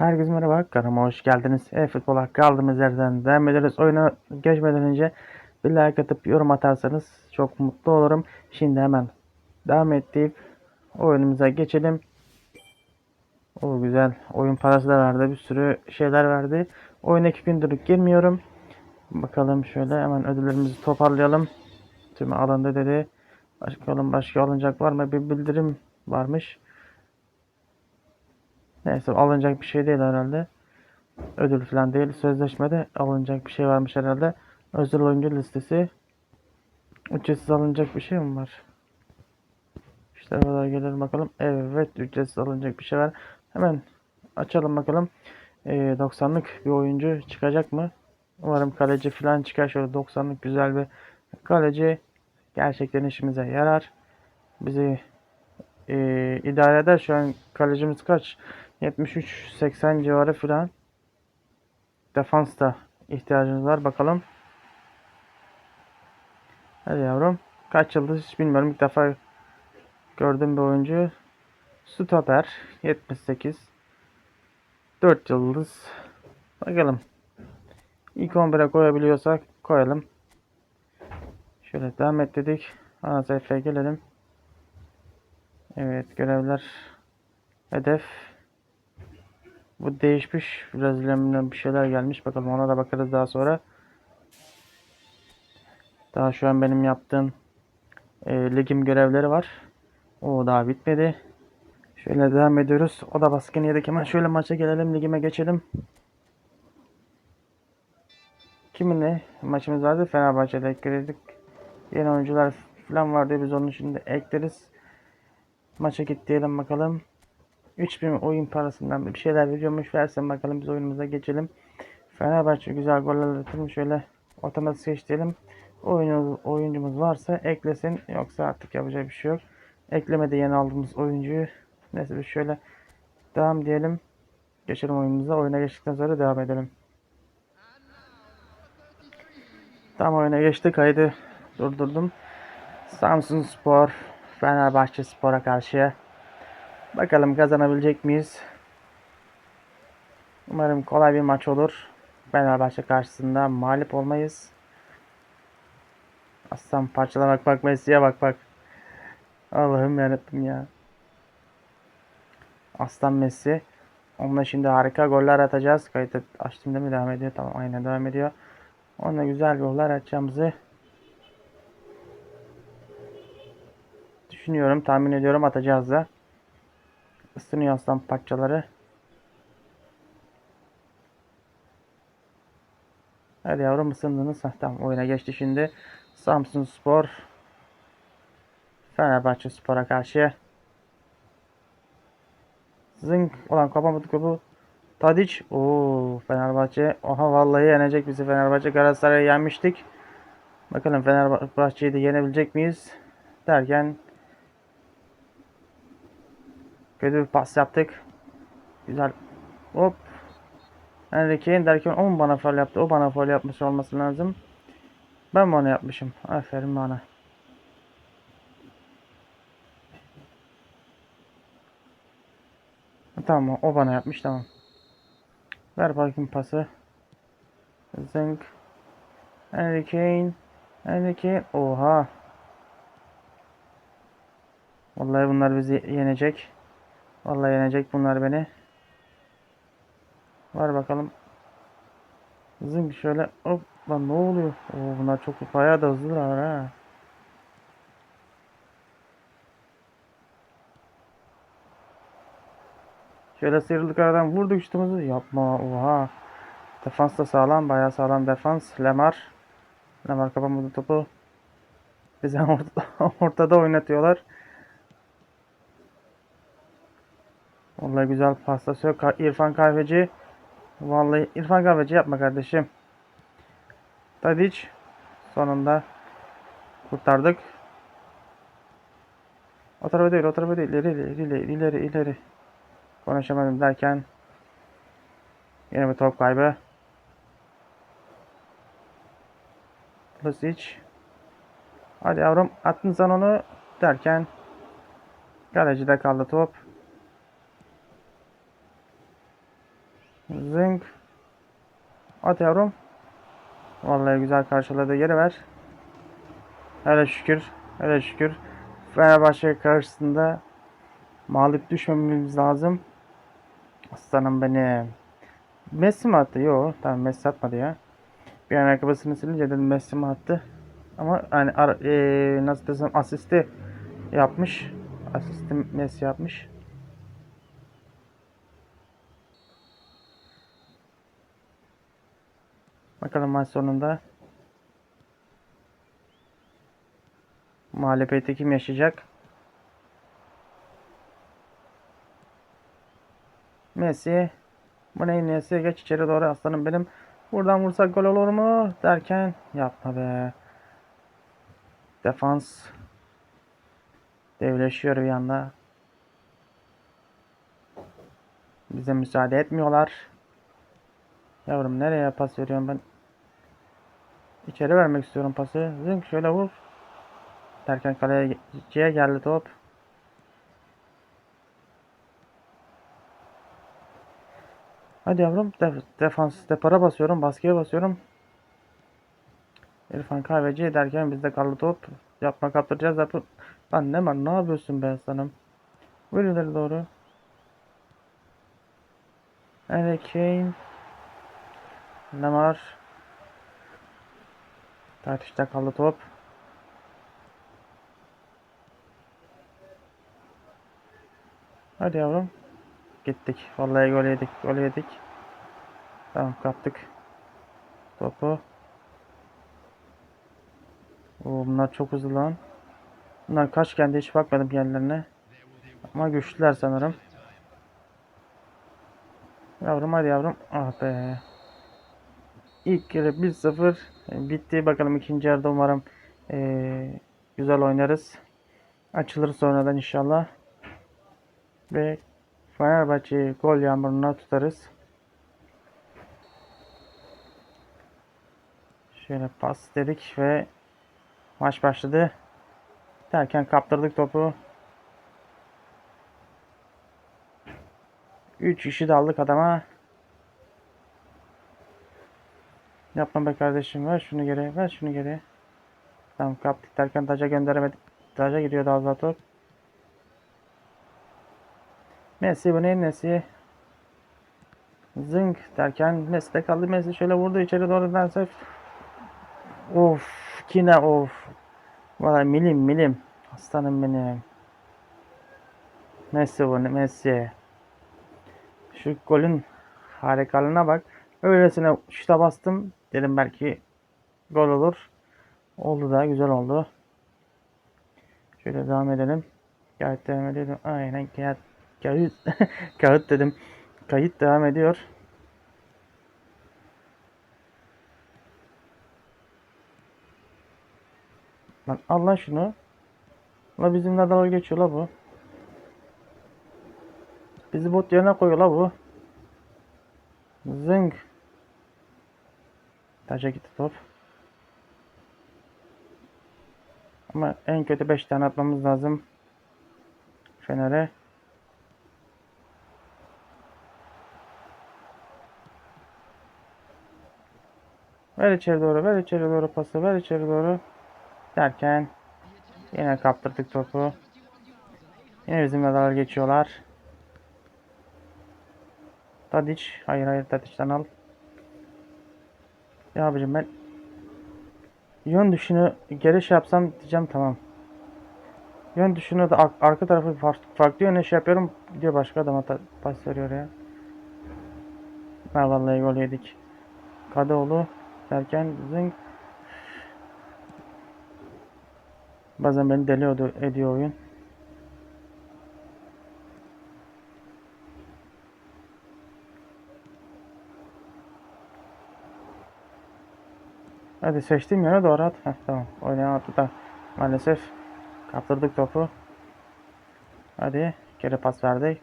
Herkese merhaba, kanalıma hoş geldiniz. E-Futbol'a kaldığımız yerden devam ediyoruz. Oyuna geçmeden önce bir like atıp yorum atarsanız çok mutlu olurum. Şimdi hemen devam et oyunumuza geçelim. O güzel. Oyun parası da verdi. Bir sürü şeyler verdi. Oyuna iki gündür girmiyorum. Bakalım şöyle hemen ödüllerimizi toparlayalım. Tüm alanda dedi. Başka alın başka alınacak var mı? Bir bildirim varmış. Neyse alınacak bir şey değil herhalde. Ödül falan değil. Sözleşmede alınacak bir şey varmış herhalde. Özel oyuncu listesi. Ücretsiz alınacak bir şey mi var? İşte kadar gelelim bakalım. Evet ücretsiz alınacak bir şey var. Hemen açalım bakalım. Ee, 90'lık bir oyuncu çıkacak mı? Umarım kaleci falan çıkar. Şöyle 90'lık güzel bir kaleci. Gerçekten işimize yarar. Bizi e, idare eder. Şu an kalecimiz kaç? 73-80 civarı falan. Defansta ihtiyacımız var. Bakalım. Hadi yavrum. Kaç yıldız hiç bilmiyorum. İlk defa gördüğüm bir oyuncu. Stoper 78. 4 yıldız. Bakalım. İlk 11'e koyabiliyorsak koyalım. Şöyle devam et dedik. Ana sayfaya gelelim. Evet görevler. Hedef. Bu değişmiş. Brezilya'mdan bir şeyler gelmiş. Bakalım ona da bakarız daha sonra. Daha şu an benim yaptığım e, ligim görevleri var. O daha bitmedi. Şöyle devam ediyoruz. O da baskın yedik. Hemen şöyle maça gelelim. Ligime geçelim. Kiminle maçımız vardı? Fenerbahçe'de ekledik. Yeni oyuncular falan vardı. Biz onun şimdi ekleriz. Maça git diyelim bakalım. 3000 oyun parasından bir şeyler veriyormuş. Versin bakalım biz oyunumuza geçelim. Fenerbahçe güzel goller atılmış. Şöyle otomatik seç diyelim. Oyun, oyuncumuz varsa eklesin. Yoksa artık yapacak bir şey yok. Eklemede yeni aldığımız oyuncuyu. Neyse biz şöyle devam diyelim. Geçelim oyunumuza. Oyuna geçtikten sonra devam edelim. Tam oyuna geçti. Kaydı durdurdum. Samsun Spor Fenerbahçe Spor'a karşı. Bakalım kazanabilecek miyiz? Umarım kolay bir maç olur. Fenerbahçe karşısında mağlup olmayız. Aslan parçala bak bak Messi'ye bak bak. Allah'ım yarabbim ya. Aslan Messi. Onunla şimdi harika goller atacağız. Kayıt açtım değil mi? Devam ediyor. Tamam aynen devam ediyor. Onunla güzel goller atacağımızı düşünüyorum. Tahmin ediyorum atacağız da. Isınıyor aslan parçaları. Hadi yavrum ısındınız. Heh, tamam oyuna geçti şimdi. Samsun Spor. Fenerbahçe Spor'a karşı. Zınk. Ulan kapamadık bu. Tadiç. Oo Fenerbahçe. Oha vallahi yenecek bizi Fenerbahçe. Galatasaray'ı yenmiştik. Bakalım Fenerbahçe'yi de yenebilecek miyiz? Derken Bir pas yaptık. Güzel. Hop. Kane derken o mu bana faul yaptı? O bana faul yapmış olması lazım. Ben onu yapmışım? Aferin bana. Tamam o bana yapmış tamam. Ver bakayım pası. Zınk. Henry Kane. Henry Kane. Oha. Vallahi bunlar bizi yenecek. Vallahi yenecek bunlar beni. Var bakalım. Zınk şöyle hop lan ne oluyor? Oo, bunlar çok bayağı da hızlılar ha. Şöyle sıyrıldık aradan vurduk üstümüzü. Yapma oha. Defans da sağlam bayağı sağlam defans. Lemar. Lemar kapamadı topu. Bizi ortada, ortada oynatıyorlar. Vallahi güzel pastasyon. Ka- İrfan Kahveci. Vallahi İrfan Kahveci yapma kardeşim. Tadic. Sonunda kurtardık. O tarafa değil, o tarafa değil. İleri, ileri, ileri, ileri, ileri. Konuşamadım derken yine bir top kaybı. Lusic. Hadi yavrum attın sen onu derken kalecide kaldı top. Zing. At yavrum. Vallahi güzel karşıladı. Geri ver. Hele şükür. Hele şükür. Fenerbahçe karşısında mağlup düşmememiz lazım. Aslanım benim. Messi mi attı? Yok. Tamam Messi atmadı ya. Bir an ayakkabısını silince dedim Messi mi attı? Ama hani eee, nasıl desem asisti yapmış. Asisti Messi yapmış. Bakalım maç sonunda mağlubiyeti kim yaşayacak? Messi. Bu neyin nesi? Geç içeri doğru aslanım benim. Buradan vursak gol olur mu? Derken yapma be. Defans devleşiyor bir anda. Bize müsaade etmiyorlar. Yavrum nereye pas veriyorum ben? İçeri vermek istiyorum pası. Zınk şöyle vur. Derken kaleye ge- geldi top. Hadi yavrum. Def defans depara basıyorum. Baskıya basıyorum. İrfan kahveci derken bizde kaldı top. Yapma kaptıracağız. Yapı... Lan ne var? Ne yapıyorsun be aslanım? Vur ileri doğru. Harry Kane. Lamar. Tartışta kaldı top. Hadi yavrum. Gittik. Vallahi gol yedik. Gol yedik. Tamam kaptık. Topu. Oo, bunlar çok hızlı lan. Bunlar kaç kendi hiç bakmadım kendilerine. Ama güçlüler sanırım. Yavrum hadi yavrum. Ah be. İlk kere 1-0 bitti. Bakalım ikinci yarıda umarım eee, güzel oynarız. Açılır sonradan inşallah. Ve Fenerbahçe'yi gol yağmuruna tutarız. Şöyle pas dedik ve maç başladı. Derken kaptırdık topu. 3 kişi de aldık adama. Yapma be kardeşim ver şunu geri ver şunu geri. Tamam kaptık derken taca gönderemedik. Taca gidiyor daha fazla top. Messi bu neyin nesi? Zınk derken Messi de kaldı. Messi şöyle vurdu içeri doğru derse. Of yine of. Valla milim milim. Aslanım benim. Messi bu Messi. Şu golün harikalığına bak. Öylesine şuta bastım. Dedim belki gol olur. Oldu da güzel oldu. Şöyle devam edelim. Kağıt devam edelim. Aynen kağıt. Kağıt. kağıt dedim. Kayıt devam ediyor. Lan al lan şunu. La bizimle dalga geçiyor la bu. Bizi bot yerine koyuyor la bu. Zing. Taca gitti top. Ama en kötü 5 tane atmamız lazım. Fener'e. Ver içeri doğru, ver içeri doğru pası, ver içeri doğru. Derken yine kaptırdık topu. Yine bizimle dalga geçiyorlar. Tadic. Hayır hayır Tadic'ten al. Ya abicim ben yön düşünü geri şey yapsam diyeceğim tamam. Yön düşünü de ar- arka tarafı far- farklı yöne şey yapıyorum. Gidiyor başka adama pas veriyor ya. Ha vallahi gol yedik. Kadıoğlu derken zing. Bazen beni deli ed- ediyor oyun. Hadi seçtiğim yöne doğru at. Heh, tamam. Oynayan attı da maalesef kaptırdık topu. Hadi geri pas verdik.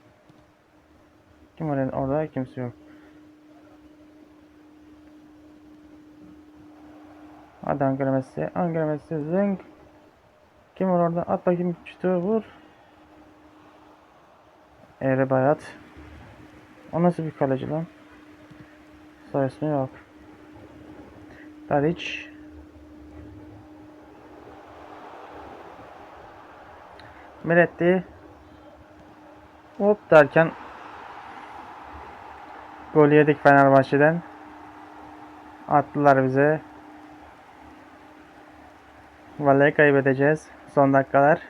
Kim var orada? Kimse yok. Hadi Ankara Messi. Ankara Messi zing. Kim var orada? At bakayım şutu vur. Eğri Bayat. O nasıl bir kaleci lan? İsmi yok. Tadic. Miretti. Hop derken gol yedik Fenerbahçe'den. Attılar bize. Vallahi kaybedeceğiz. Son dakikalar.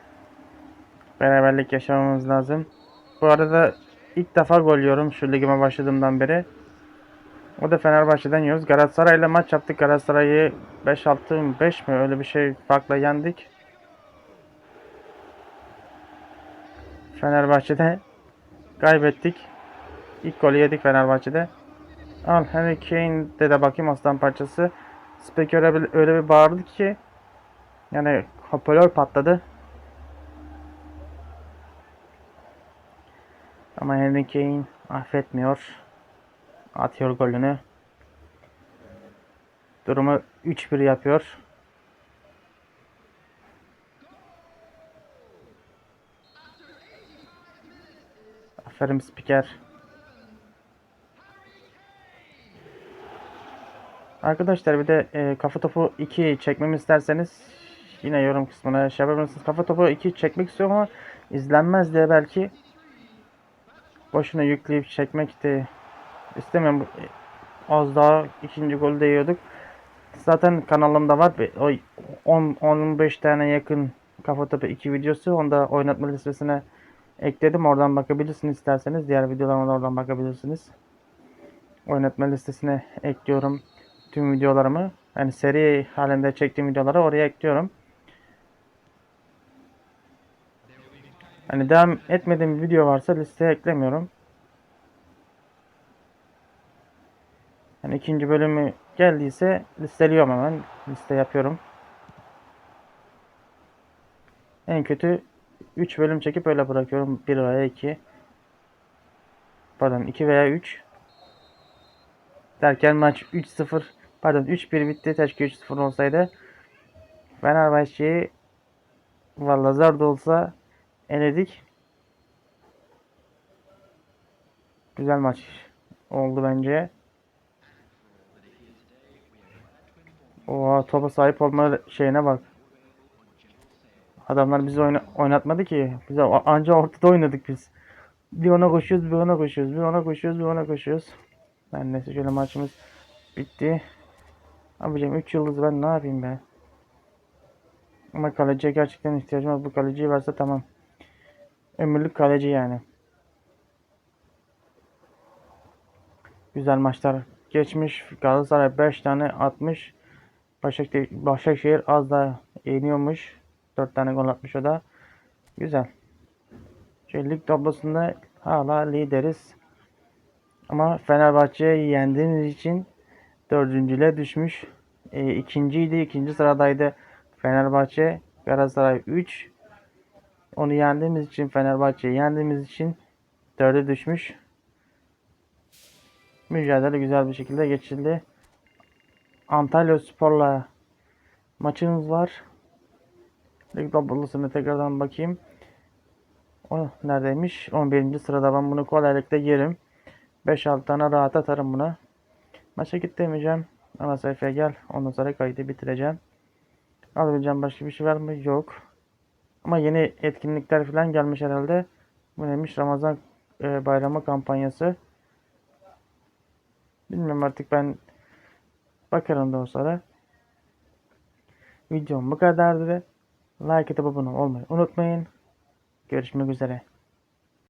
Beraberlik yaşamamız lazım. Bu arada ilk defa gol yiyorum şu ligime başladığımdan beri. O da Fenerbahçe'den yiyoruz. Galatasaray'la maç yaptık. Galatasaray'ı 5-6 5 mi öyle bir şey farkla yendik. Fenerbahçe'de kaybettik. İlk golü yedik Fenerbahçe'de. Al Harry Kane'de de bakayım aslan parçası. Speaker öyle, öyle bir bağırdı ki yani hoparlör patladı. Ama Harry Kane affetmiyor. Atıyor golünü. Durumu 3-1 yapıyor. Aferin spiker. Arkadaşlar bir de e, kafa topu 2 çekmemi isterseniz yine yorum kısmına şey yapabilirsiniz. Kafa topu 2 çekmek istiyorum ama izlenmez diye belki boşuna yükleyip çekmek de istemiyorum. Az daha ikinci golü de yiyorduk. Zaten kanalımda var. O 10-15 tane yakın kafa topu 2 videosu. Onu da oynatma listesine ekledim. Oradan bakabilirsiniz isterseniz. Diğer videolarıma da oradan bakabilirsiniz. Oynatma listesine ekliyorum tüm videolarımı. Yani seri halinde çektiğim videoları oraya ekliyorum. Hani devam etmediğim bir video varsa listeye eklemiyorum. İkinci bölümü geldiyse listeliyorum hemen. Liste yapıyorum. En kötü 3 bölüm çekip öyle bırakıyorum. 1 veya 2. Pardon 2 veya 3. Derken maç 3-0 pardon 3-1 bitti. Keşke 3-0 olsaydı. Fenerbahçe'yi valla zar da olsa eledik. Güzel maç oldu bence. Oha topa sahip olma şeyine bak. Adamlar bizi oyna oynatmadı ki. Biz anca ortada oynadık biz. Bir ona koşuyoruz, bir ona koşuyoruz, bir ona koşuyoruz, bir ona koşuyoruz. Ben neyse şöyle maçımız bitti. Abicim 3 yıldız ben ne yapayım be? Ama kaleciye gerçekten ihtiyacım var. Bu kaleciyi verse tamam. Ömürlük kaleci yani. Güzel maçlar geçmiş. Galatasaray 5 tane atmış. Başakşehir, az da yeniyormuş. 4 tane gol atmış o da. Güzel. Şey, lig tablosunda hala lideriz. Ama Fenerbahçe'yi yendiğimiz için dördüncüle düşmüş. E, ikinciydi. ikinci sıradaydı Fenerbahçe. Galatasaray 3. Onu yendiğimiz için Fenerbahçe'yi yendiğimiz için dörde düşmüş. Mücadele güzel bir şekilde geçildi. Antalya Spor'la maçımız var. Lig tablosuna tekrardan bakayım. O neredeymiş? 11. sırada ben bunu kolaylıkla yerim. 5-6 tane rahat atarım buna. Maça git demeyeceğim. Ana sayfaya gel. Ondan sonra kaydı bitireceğim. Alabileceğim başka bir şey var mı? Yok. Ama yeni etkinlikler falan gelmiş herhalde. Bu neymiş? Ramazan e, bayramı kampanyası. Bilmiyorum artık ben o sonra. Videom bu kadardı. Like atıp abone olmayı unutmayın. Görüşmek üzere.